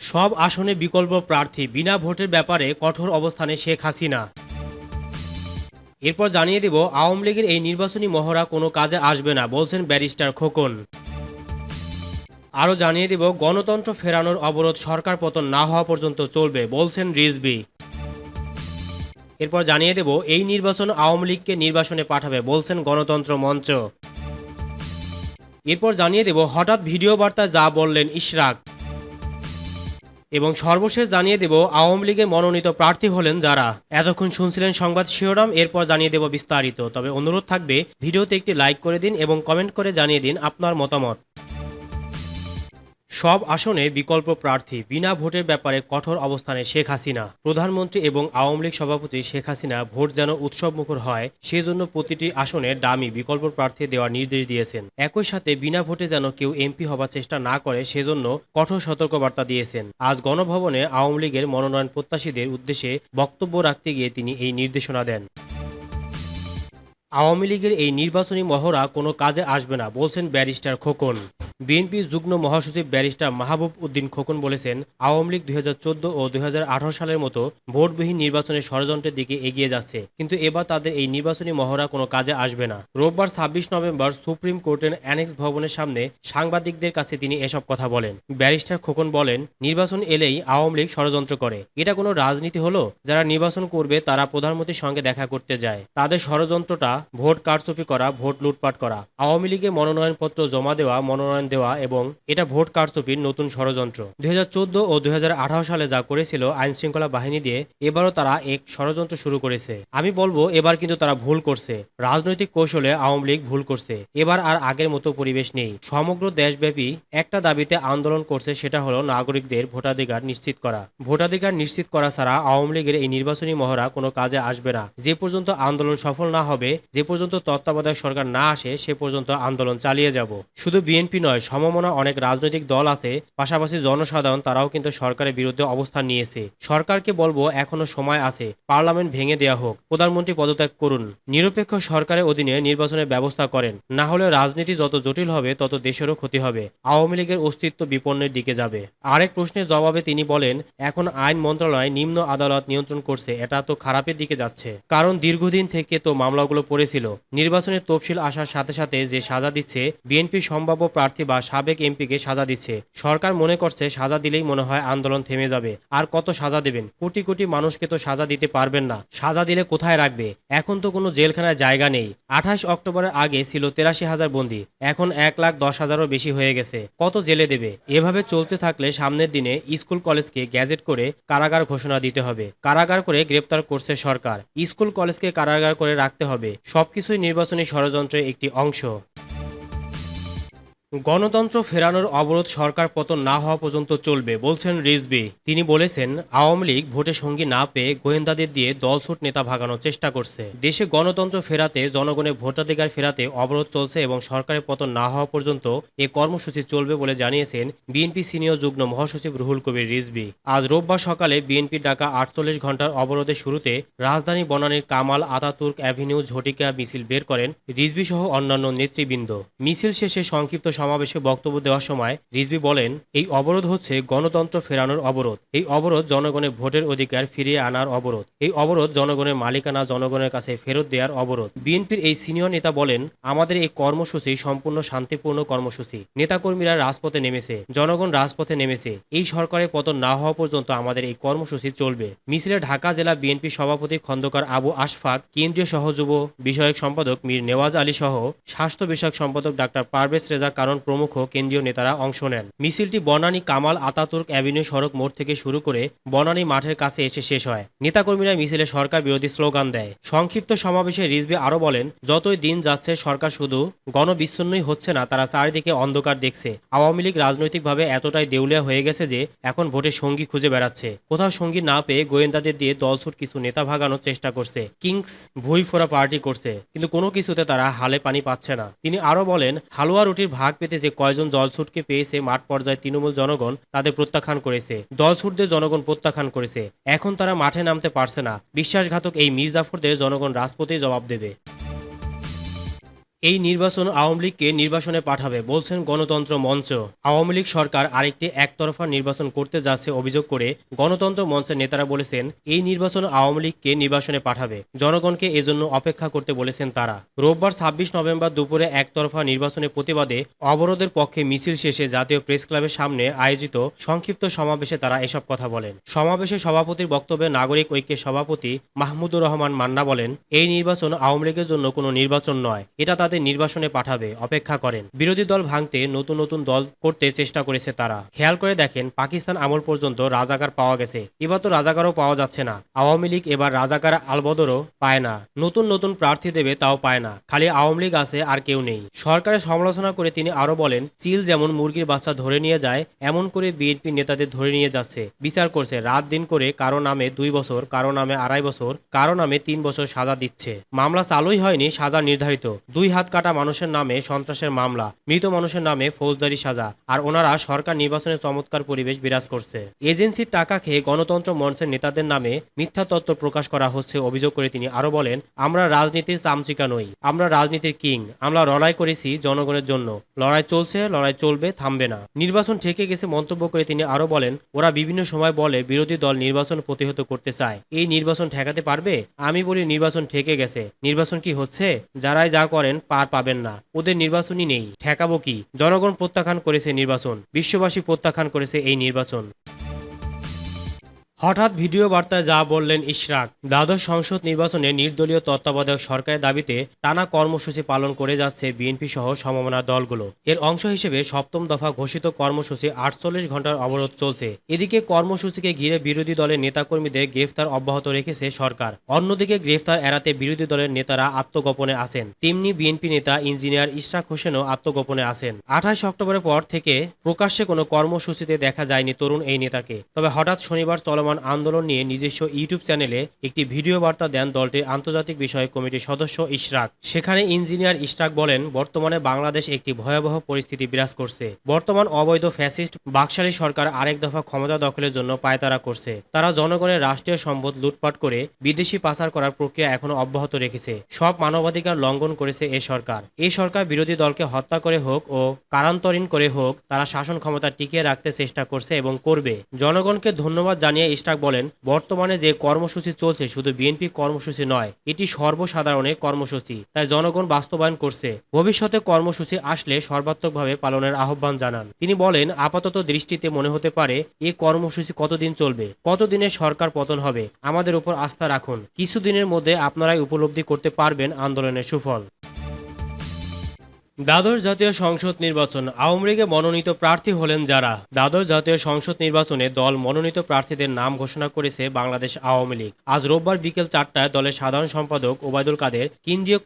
সব আসনে বিকল্প প্রার্থী বিনা ভোটের ব্যাপারে কঠোর অবস্থানে শেখ হাসিনা। এরপর জানিয়ে দেব, আওয়ামী লীগের এই নির্বাচনী মহড়া কোনো কাজে আসবে না, বলছেন ব্যারিস্টার খোকন। আরও জানিয়ে দেব, গণতন্ত্র ফেরানোর অবরোধ সরকার পতন না হওয়া পর্যন্ত চলবে, বলছেন রিজবি এরপর জানিয়ে দেব, এই নির্বাচন আওয়ামী লীগকে নির্বাসনে পাঠাবে, বলছেন গণতন্ত্র মঞ্চ। এরপর জানিয়ে দেব, হঠাৎ ভিডিও বার্তায় যা বললেন ইশরাক। এবং সর্বশেষ জানিয়ে দেব, আওয়ামী লীগে মনোনীত প্রার্থী হলেন যারা। এতক্ষণ শুনছিলেন সংবাদ শিরোনাম, এরপর জানিয়ে দেব বিস্তারিত। তবে অনুরোধ থাকবে, ভিডিওতে একটি লাইক করে দিন এবং কমেন্ট করে জানিয়ে দিন আপনার মতামত। সব আসনে বিকল্প প্রার্থী বিনা ভোটের ব্যাপারে কঠোর অবস্থানে শেখ হাসিনা। প্রধানমন্ত্রী এবং আওয়ামী লীগ সভাপতি শেখ হাসিনা ভোট যেন উৎসব মুখর হয়, সেজন্য প্রতিটি আসনে ডামি বিকল্প প্রার্থী দেওয়ার নির্দেশ দিয়েছেন। একই সাথে বিনা ভোটে যেন কেউ এমপি হবার চেষ্টা না করে, সেজন্য কঠোর সতর্কবার্তা দিয়েছেন। আজ গণভবনে আওয়ামী লীগের মনোনয়ন প্রত্যাশীদের উদ্দেশ্যে বক্তব্য রাখতে গিয়ে তিনি এই নির্দেশনা দেন। আওয়ামী লীগের এই নির্বাচনী মহড়া কোনো কাজে আসবে না, বলছেন ব্যারিস্টার খোকন। বিএনপির যুগ্ম মহাসচিব ব্যারিস্টার মাহবুব উদ্দিন খোকন বলেছেন, আওয়ামী লীগ দুই হাজার চোদ্দ ও দুই হাজার আঠারো সালের মতো ভোটবিহীন নির্বাচনের ষড়যন্ত্রের দিকে এগিয়ে যাচ্ছে, কিন্তু এবার তাদের এই নির্বাচনী মহড়া কোনো কাজে আসবে না। রোববার ছাব্বিশ নভেম্বর সুপ্রিম কোর্টের অ্যানেক্স ভবনের সামনে সাংবাদিকদের কাছে তিনি এসব কথা বলেন। ব্যারিস্টার খোকন বলেন, নির্বাচন এলেই আওয়ামী লীগ ষড়যন্ত্র করে। এটা কোনো রাজনীতি হলো? যারা নির্বাচন করবে তারা প্রধানমন্ত্রীর সঙ্গে দেখা করতে যায়। তাদের ষড়যন্ত্রটা ভোট কারচুপি করা, ভোট লুটপাট করা। আওয়ামী লীগে মনোনয়নপত্র জমা দেওয়া, মনোনয়ন দেওয়া এবং এটা ভোট কারচুপির নতুন ষড়যন্ত্র। দুই ও দুই সালে যা করেছিল আইন শৃঙ্খলা বাহিনী দিয়ে, এবারও তারা এক ষড়যন্ত্র শুরু করেছে। আমি বলব, এবার কিন্তু তারা ভুল করছে। রাজনৈতিক কৌশলে আওয়ামী লীগ ভুল করছে। এবার আর আগের মতো পরিবেশ নেই। সমগ্র দেশব্যাপী একটা দাবিতে আন্দোলন করছে সেটা হলো নাগরিকদের ভোটাধিকার নিশ্চিত করা। ভোটাধিকার নিশ্চিত করা ছাড়া আওয়ামী লীগের এই নির্বাচনী মহড়া কোনো কাজে আসবে না। যে পর্যন্ত আন্দোলন সফল না হবে যে পর্যন্ত তত্ত্বাবধায়ক সরকার না আসে, সে পর্যন্ত আন্দোলন চালিয়ে যাব। শুধু বিএনপি নয়, সমমনা অনেক রাজনৈতিক দল আছে, পাশাপাশি জনসাধারণ তারাও কিন্তু সরকারের বিরুদ্ধে অবস্থান নিয়েছে। সরকারকে বলব, এখনও সময় আছে, পার্লামেন্ট ভেঙে দেওয়া হোক। প্রধানমন্ত্রী পদত্যাগ করুন। নিরপেক্ষ সরকারের অধীনে নির্বাচনের ব্যবস্থা করেন। না হলে রাজনীতি যত জটিল হবে, তত দেশেরও ক্ষতি হবে। আওয়ামী লীগের অস্তিত্ব বিপন্নের দিকে যাবে। আরেক প্রশ্নের জবাবে তিনি বলেন, এখন আইন মন্ত্রণালয় নিম্ন আদালত নিয়ন্ত্রণ করছে, এটা তো খারাপের দিকে যাচ্ছে। কারণ দীর্ঘদিন থেকে তো মামলাগুলো পড়েছিল নির্বাচনের তফসিল আসার সাথে সাথে যে সাজা দিচ্ছে, বিএনপি সম্ভাব্য প্রার্থী বা সাবেক এমপিকে সাজা দিচ্ছে। সরকার মনে করছে, সাজা দিলেই মনে হয় আন্দোলন থেমে যাবে। আর কত সাজা দেবেন? কোটি কোটি মানুষকে তো সাজা দিতে পারবেন না। সাজা দিলে কোথায় রাখবে? এখন তো কোনো জেলখানায় জায়গা নেই। আঠাশ অক্টোবরের আগে ছিল তেরাশি হাজার বন্দি। এখন এক লাখ দশ হাজারও বেশি হয়ে গেছে। কত জেলে দেবে? এভাবে চলতে থাকলে সামনের দিনে স্কুল কলেজকে গ্যাজেট করে কারাগার ঘোষণা দিতে হবে। কারাগার করে গ্রেপ্তার করছে সরকার। স্কুল কলেজকে কারাগার করে রাখতে হবে। সবকিছুই নির্বাচনী ষড়যন্ত্রের একটি অংশ। গণতন্ত্র ফেরানোর অবরোধ সরকার পতন না হওয়া পর্যন্ত চলবে, বলছেন রিজবি তিনি বলেছেন, আওয়ামী লীগ ভোটে সঙ্গী না পেয়ে গোয়েন্দাদের দিয়ে দলছুট নেতা ভাগানোর চেষ্টা করছে। দেশে গণতন্ত্র ফেরাতে জনগণের ভোটাধিকার ফেরাতে অবরোধ চলছে এবং সরকারের পতন না হওয়া পর্যন্ত এ কর্মসূচি চলবে বলে জানিয়েছেন বিএনপি সিনিয়র যুগ্ম মহাসচিব রুহুল কবির রিজবি আজ রোববার সকালে বিএনপির ডাকা আটচল্লিশ ঘণ্টার অবরোধের শুরুতে রাজধানী বনানীর কামাল আতাতুর্ক অ্যাভিনিউ ঝটিকা মিছিল বের করেন রিজবি সহ অন্যান্য নেতৃবৃন্দ। মিছিল শেষে সংক্ষিপ্ত সমাবেশে বক্তব্য দেওয়ার সময় রিজবি বলেন, এই অবরোধ হচ্ছে গণতন্ত্র ফেরানোর অবরোধ। এই অবরোধ জনগণের ভোটের অধিকার ফিরিয়ে আনার অবরোধ। এই অবরোধ জনগণের মালিকানা জনগণের কাছে ফেরত দেওয়ার অবরোধ। বিএনপির এই সিনিয়র নেতা বলেন, আমাদের এই কর্মসূচি সম্পূর্ণ শান্তিপূর্ণ কর্মসূচি। নেতাকর্মীরা রাজপথে নেমেছে। জনগণ রাজপথে নেমেছে। এই সরকারের পতন না হওয়া পর্যন্ত আমাদের এই কর্মসূচি চলবে। মিছিলে ঢাকা জেলা বিএনপি সভাপতি খন্দকার আবু আশফাক, কেন্দ্রীয় সহযুব বিষয়ক সম্পাদক মীর নেওয়াজ আলী সহ স্বাস্থ্য বিষয়ক সম্পাদক ডাক্তার পারভেজ রেজা কারণ প্রমুখ কেন্দ্রীয় নেতারা অংশ নেন। মিছিলটি বনানী কামাল আতাতুর্ক অ্যাভিনিউ সড়ক মোড় থেকে শুরু করে বনানী মাঠের কাছে এসে শেষ হয়। নেতাকর্মীরা মিছিলে সরকার বিরোধী স্লোগান দেয়। সংক্ষিপ্ত সমাবেশে রিজভি আরও বলেন, যতই দিন যাচ্ছে, সরকার শুধু গণবিচ্ছিন্নই হচ্ছে না, তারা চারিদিকে অন্ধকার দেখছে। আওয়ামী লীগ রাজনৈতিকভাবে এতটাই দেউলিয়া হয়ে গেছে যে এখন ভোটে সঙ্গী খুঁজে বেড়াচ্ছে। কোথাও সঙ্গী না পেয়ে গোয়েন্দাদের দিয়ে দলছুট কিছু নেতা ভাগানোর চেষ্টা করছে। কিংস ভুই ফোরা পার্টি করছে, কিন্তু কোনো কিছুতে তারা হালে পানি পাচ্ছে না। তিনি আরও বলেন, হালুয়া রুটির ভাগ পেতে যে কয়জন জলছুটকে পেয়েছে মাঠ পর্যায়ে তৃণমূল জনগণ তাদের প্রত্যাখ্যান করেছে। দলছুটদের জনগণ প্রত্যাখ্যান করেছে। এখন তারা মাঠে নামতে পারছে না। বিশ্বাসঘাতক এই মির্জাফরদের জনগণ রাজপথেই জবাব দেবে। এই নির্বাচন আওয়ামী লীগকে নির্বাসনে পাঠাবে, বলছেন গণতন্ত্র মঞ্চ। আওয়ামী লীগ সরকার আরেকটি একতরফা নির্বাচন করতে যাচ্ছে অভিযোগ করে গণতন্ত্র মঞ্চের নেতারা বলেছেন, এই নির্বাচন আওয়ামী লীগকে নির্বাচনে পাঠাবে। জনগণকে এজন্য অপেক্ষা করতে বলেছেন তারা। রোববার ছাব্বিশ নভেম্বর দুপুরে একতরফা নির্বাচনের প্রতিবাদে অবরোধের পক্ষে মিছিল শেষে জাতীয় প্রেস ক্লাবের সামনে আয়োজিত সংক্ষিপ্ত সমাবেশে তারা এসব কথা বলেন। সমাবেশে সভাপতির বক্তব্যে নাগরিক ঐক্যের সভাপতি মাহমুদুর রহমান মান্না বলেন, এই নির্বাচন আওয়ামী লীগের জন্য কোনো নির্বাচন নয়। এটা তাদের নির্বাসনে পাঠাবে, অপেক্ষা করেন। বিরোধী দল ভাঙতে নতুন নতুন দল করতে চেষ্টা করেছে তারা। খেয়াল করে দেখেন, পাকিস্তান আমল পর্যন্ত রাজাকার পাওয়া গেছে। এবার তো রাজাকারও পাওয়া যাচ্ছে না। আওয়ামী লীগ এবার রাজাকার আলবদরও পায় না। নতুন নতুন প্রার্থী দেবে তাও পায় না। খালি আওয়ামী লীগ আছে আর কেউ নেই। সরকারের সমালোচনা করে তিনি আরও বলেন, চিল যেমন মুরগির বাচ্চা ধরে নিয়ে যায়, এমন করে বিএনপি নেতাদের ধরে নিয়ে যাচ্ছে। বিচার করছে, রাত দিন করে কারও নামে দুই বছর, কারও নামে আড়াই বছর, কারও নামে তিন বছর সাজা দিচ্ছে। মামলা চালুই হয়নি, সাজা নির্ধারিত। দুই হাত কাটা মানুষের নামে সন্ত্রাসের মামলা, মৃত মানুষের নামে ফৌজদারি সাজা, আর ওনারা সরকার নির্বাচনে চমৎকার পরিবেশ বিরাজ করছে। এজেন্সির টাকা খেয়ে গণতন্ত্র মঞ্চের নেতাদের নামে মিথ্যা তত্ত্ব প্রকাশ করা হচ্ছে অভিযোগ করে তিনি আরও বলেন, আমরা রাজনীতির চামচিকা নই, আমরা রাজনীতির কিং, আমরা লড়াই করেছি জনগণের জন্য, লড়াই চলছে, লড়াই চলবে, থামবে না। নির্বাচন ঠেকে গেছে মন্তব্য করে তিনি আরও বলেন, ওরা বিভিন্ন সময় বলে বিরোধী দল নির্বাচন প্রতিহত করতে চায়, এই নির্বাচন ঠেকাতে পারবে? আমি বলি, নির্বাচন ঠেকে গেছে, নির্বাচন কি হচ্ছে? যারাই যা করেন পার পাবেন না। ওদের নির্বাচনই নেই। ঠেকাবো কি? জনগণ প্রত্যাখ্যান করেছে নির্বাচন। বিশ্ববাসী প্রত্যাখ্যান করেছে এই নির্বাচন। হঠাৎ ভিডিও বার্তায় যা বললেন ইশরাক, দ্বাদশ সংসদ নির্বাচনে নির্দলীয় তত্ত্বাবধায়ক সরকারের দাবিতে টানা কর্মসূচি পালন করে যাচ্ছে বিএনপি সহ সমমনা দলগুলো। এর অংশ হিসেবে সপ্তম দফা ঘোষিত কর্মসূচি আটচল্লিশ ঘণ্টার অবরোধ চলছে। এদিকে কর্মসূচিকে ঘিরে বিরোধী দলের নেতাকর্মীদের গ্রেফতার অব্যাহত রেখেছে সরকার। অন্যদিকে গ্রেফতার এড়াতে বিরোধী দলের নেতারা আত্মগোপনে আছেন। তেমনি বিএনপি নেতা ইঞ্জিনিয়ার ইশরাক হোসেনও আত্মগোপনে আছেন। আঠাশ অক্টোবরের পর থেকে প্রকাশ্যে কোনো কর্মসূচিতে দেখা যায়নি তরুণ এই নেতাকে। তবে হঠাৎ শনিবার চলমান আন্দোলন নিয়ে নিজস্ব ইউটিউব চ্যানেলে একটি ভিডিও বার্তা দেন দলটির আন্তর্জাতিক বিষয়ক কমিটির সদস্য ইশরাক। সেখানে ইঞ্জিনিয়ার ইশরাক বলেন, বর্তমানে বাংলাদেশ একটি ভয়াবহ পরিস্থিতি বিরাজ করছে। বর্তমান অবৈধ ফ্যাসিস্ট বাকশালী সরকার আরেক দফা ক্ষমতা দখলের জন্য পায়তারা করছে। তারা জনগণের রাষ্ট্রীয় সম্পদ লুটপাট করে বিদেশি পাচার করার প্রক্রিয়া এখনও অব্যাহত রেখেছে। সব মানবাধিকার লঙ্ঘন করেছে এ সরকার। এই সরকার বিরোধী দলকে হত্যা করে হোক ও কারান্তরীণ করে হোক, তারা শাসন ক্ষমতা টিকিয়ে রাখতে চেষ্টা করছে এবং করবে। জনগণকে ধন্যবাদ জানিয়ে ইস্টাক বলেন, বর্তমানে যে কর্মসূচি চলছে শুধু বিএনপি কর্মসূচি নয়, এটি সর্বসাধারণের কর্মসূচি। তাই জনগণ বাস্তবায়ন করছে। ভবিষ্যতে কর্মসূচি আসলে সর্বাত্মকভাবে পালনের আহ্বান জানান। তিনি বলেন, আপাতত দৃষ্টিতে মনে হতে পারে, এ কর্মসূচি কতদিন চলবে? কতদিনে সরকার পতন হবে? আমাদের উপর আস্থা রাখুন। কিছুদিনের মধ্যে আপনারাই উপলব্ধি করতে পারবেন আন্দোলনের সুফল। দ্বাদশ জাতীয় সংসদ নির্বাচন। আওয়ামী লীগে মনোনীত প্রার্থী হলেন যারা? দ্বাদশ জাতীয় সংসদ নির্বাচনে দল মনোনীত প্রার্থীদের নাম ঘোষণা করেছে বাংলাদেশ আওয়ামী লীগ। আজ রোববার বিকেল চারটায় দলের সাধারণ সম্পাদক ওবায়দুল কাদের কেন্দ্রীয়